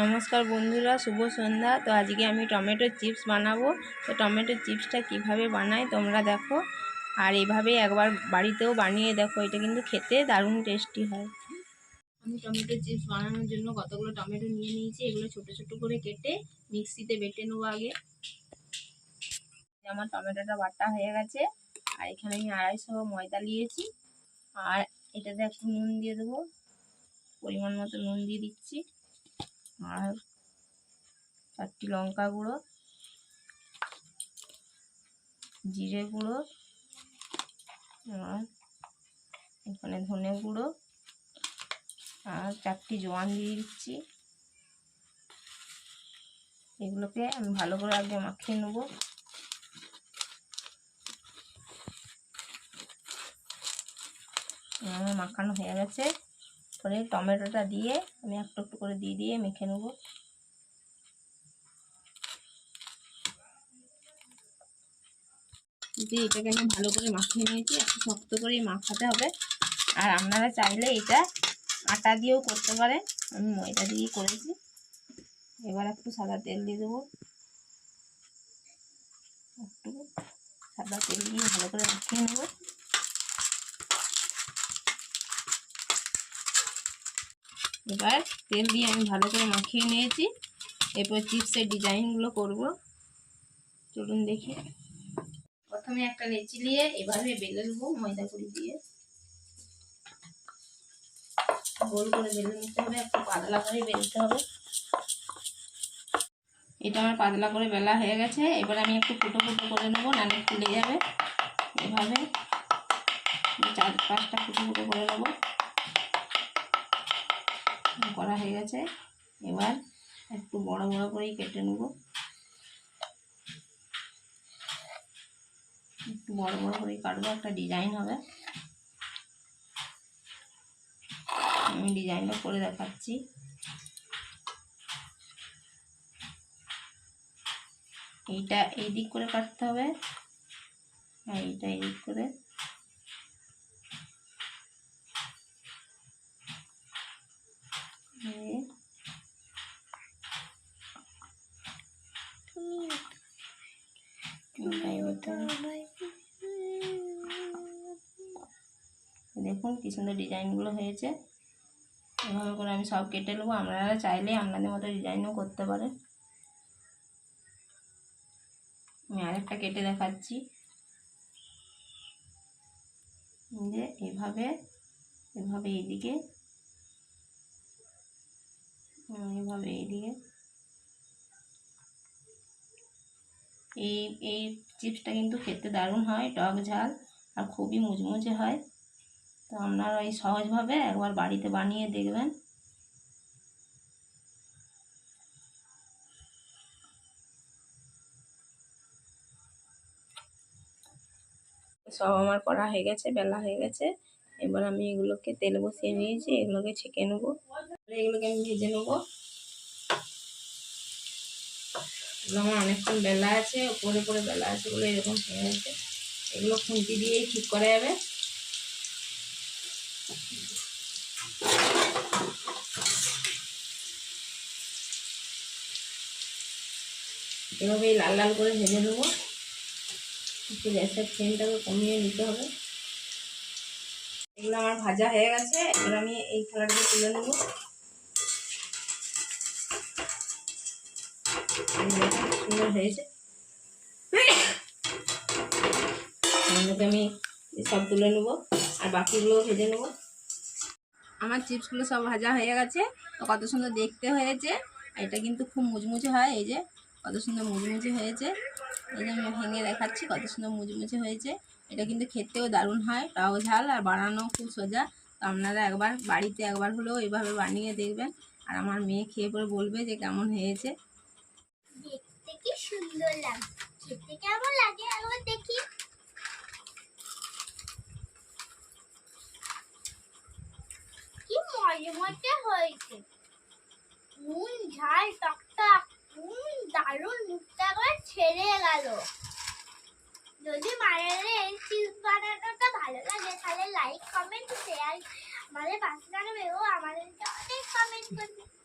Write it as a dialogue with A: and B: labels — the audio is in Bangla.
A: নমস্কার বন্ধুরা, শুভ সন্ধ্যা। তো আজকে আমি টমেটো চিপস বানাবো। তো টমেটো চিপসটা কীভাবে বানাই তোমরা দেখো। আর এভাবে একবার বাড়িতেও বানিয়ে দেখো, এটা কিন্তু খেতে দারুণ টেস্টি হয়। আমি টমেটো চিপস বানানোর জন্য কতগুলো টমেটো নিয়ে নিয়েছি, এগুলো ছোট ছোট করে কেটে মিক্সিতে বেটে নেব আগে। আমার টমেটোটা বাটা হয়ে গেছে। আর এখানে আমি আড়াইশো ময়দা নিয়েছি। আর এটাতে একটু নুন দিয়ে দেবো। পরিমাণ মতো নুন দিয়ে দিচ্ছি। আর চারটি লঙ্কা গুঁড়ো, জিরে গুঁড়ো, আর এখানে ধনে গুঁড়ো, আর চারটি জোয়ান দিয়ে দিচ্ছি। এগুলোকে আমি ভালো করে আগে মাখিয়ে নেব। মাখানো হয়ে গেছে। পরে টমেটোটা দিয়ে আমি একটু একটু করে দিয়ে দিয়ে মেখে নেব। দিয়ে এটাকে আমি ভালো করে মাখিয়ে নিয়েছি, একটু শক্ত করে মাখাতে হবে। আর আপনারা চাইলে এটা আটা দিয়েও করতে পারেন। আমি ময়দা দিয়েই করেছি। এবার একটু সাদা তেল দিয়ে দেবো। একটু সাদা তেল দিয়ে ভালো করে মাখিয়ে নেব। এবার তেল দিয়ে আমি ভালো করে মাখিয়ে নিয়েছি। এরপর চিপসের ডিজাইনগুলো করব। চলুন দেখি। প্রথমে একটা লেচি নিয়ে এভাবে বেলে নেব ময়দা করি দিয়ে। গোল করে বেলে নিতে হবে, একটু পাতলা করে বেলতে হবে। এটা আমার পাতলা করে বেলা হয়ে গেছে। এবার আমি একটু ফুটো ফুটো করে নেব নালে ফুলে যাবে। এভাবে চার পাঁচটা ফুটো ফুটো করে নেব। করা হয়ে গেছে। এবার একটু বড় বড় করেই কেটে নেব। একটু বড় বড় করেই কাটবো, একটা ডিজাইন হবে। আমি ডিজাইনটা করে দেখাচ্ছি। এইটা এই দিক করে কাটতে হবে। আর এইটা এই দিক করে। দেখুন কি সুন্দর ডিজাইনগুলো হয়েছে। এভাবে করে আমি সব কেটে নেব। আপনারা চাইলে আপনাদের মতো ডিজাইনও করতে পারেন। আমি আরেকটা কেটে দেখাচ্ছি। যে এভাবে এভাবে এইদিকে এভাবে এইদিকে এই এই চিপসটা কিন্তু খেতে দারুণ হয়, টক ঝাল আর খুবই মুচমুচে হয়। তো আপনারা এই সহজভাবে একবার বাড়িতে বানিয়ে দেখবেন। সব আমার করা হয়ে গেছে, বেলা হয়ে গেছে। এবার আমি এগুলোকে তেল বসিয়ে নিয়েছি, এগুলোকে ছেঁকে নেব। এগুলোকে আমি ভেজে নেব। আমার অনেকক্ষণ বেলা আছে, ওপরে পরে বেলা আছে বলে এরকম হয়ে গেছে। এগুলো খুন্তি দিয়েই ঠিক করা যাবে। এভাবেই লাল লাল করে ভেজে নেব। একটু গ্যাসের ফ্লেমটাকে কমিয়ে নিতে হবে। এগুলো আমার ভাজা হয়ে গেছে, এবার আমি এই থালাটাকে তুলে নেব। হয়েছে। আমি সব তুলে নেব আর বাকিগুলো ভেজে নেব। আমার চিপসগুলো সব ভাজা হয়ে গেছে। কত সুন্দর দেখতে হয়েছে। এটা কিন্তু খুব মুচমুচে হয়। এই যে কত সুন্দর মুচমুচে হয়েছে। এই যে আমি ভেঙে দেখাচ্ছি কত সুন্দর মুচমুচে হয়েছে। এটা কিন্তু খেতেও দারুণ হয়। টক ঝাল আর বানানো খুব সোজা। তো আপনারা একবার বাড়িতে একবার হলেও এইভাবে বানিয়ে দেখবেন। আর আমার মেয়ে খেয়ে পরে বলবে যে কেমন হয়েছে।
B: দেখতে সুন্দর লাগে খেতে কেমন লাগে একবার দেখি। কি মজা হয়েছে। নুন, ঝাল নুন মুখটা একবার ছেড়ে গেল। যদি মায়ের চিজ বানানোটা ভালো লাগে, তাহলে লাইক কমেন্ট শেয়ার আমাদের পাশে থাকবে ও। আমাদেরকে অনেক কমেন্ট করবে।